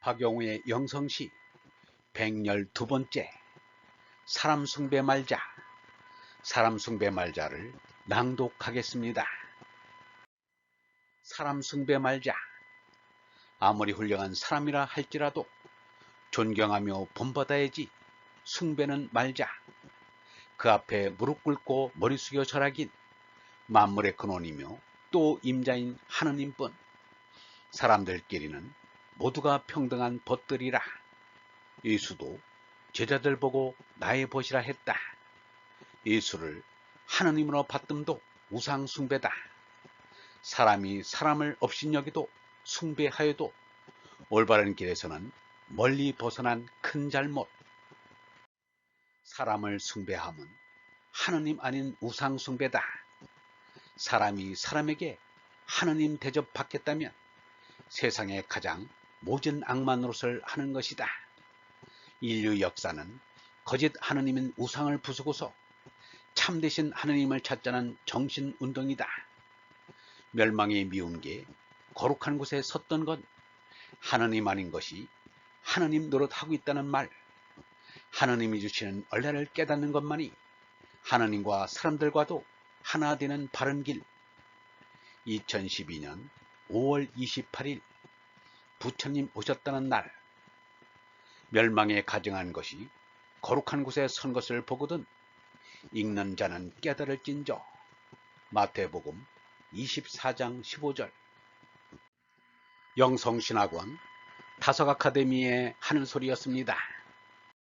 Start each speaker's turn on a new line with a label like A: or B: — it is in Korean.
A: 박영우의 영성시 112번째 사람 숭배 말자. 사람 숭배 말자를 낭독하겠습니다. 사람 숭배 말자. 아무리 훌륭한 사람이라 할지라도 존경하며 본받아야지 숭배는 말자. 그 앞에 무릎 꿇고 머리 숙여 절하긴 만물의 근원이며 또 임자인 하느님뿐. 사람들끼리는 모두가 평등한 벗들이라 예수도 제자들 보고 나의 벗이라 했다. 예수를 하느님으로 받듦도 우상 숭배다. 사람이 사람을 업신여기도 숭배하여도 올바른 길에서는 멀리 벗어난 큰 잘못. 사람을 숭배함은 하느님 아닌 우상 숭배다. 사람이 사람에게 하느님 대접 받겠다면 세상의 가장 모진 악마 노릇을 하는 것이다. 인류 역사는 거짓 하느님인 우상을 부수고서 참되신 하느님을 찾자는 정신운동이다. 멸망이 미운 게 거룩한 곳에 섰던 건 하느님 아닌 것이 하느님 노릇하고 있다는 말, 하느님이 주시는 언례를 깨닫는 것만이 하느님과 사람들과도 하나 되는 바른 길. 2012년 5월 28일 부처님 오셨다는 날 멸망에 가증한 것이 거룩한 곳에 선 것을 보거든 읽는 자는 깨달을진저 마태복음 24장 15절 영성신학원 다석 아카데미의 하는 소리였습니다.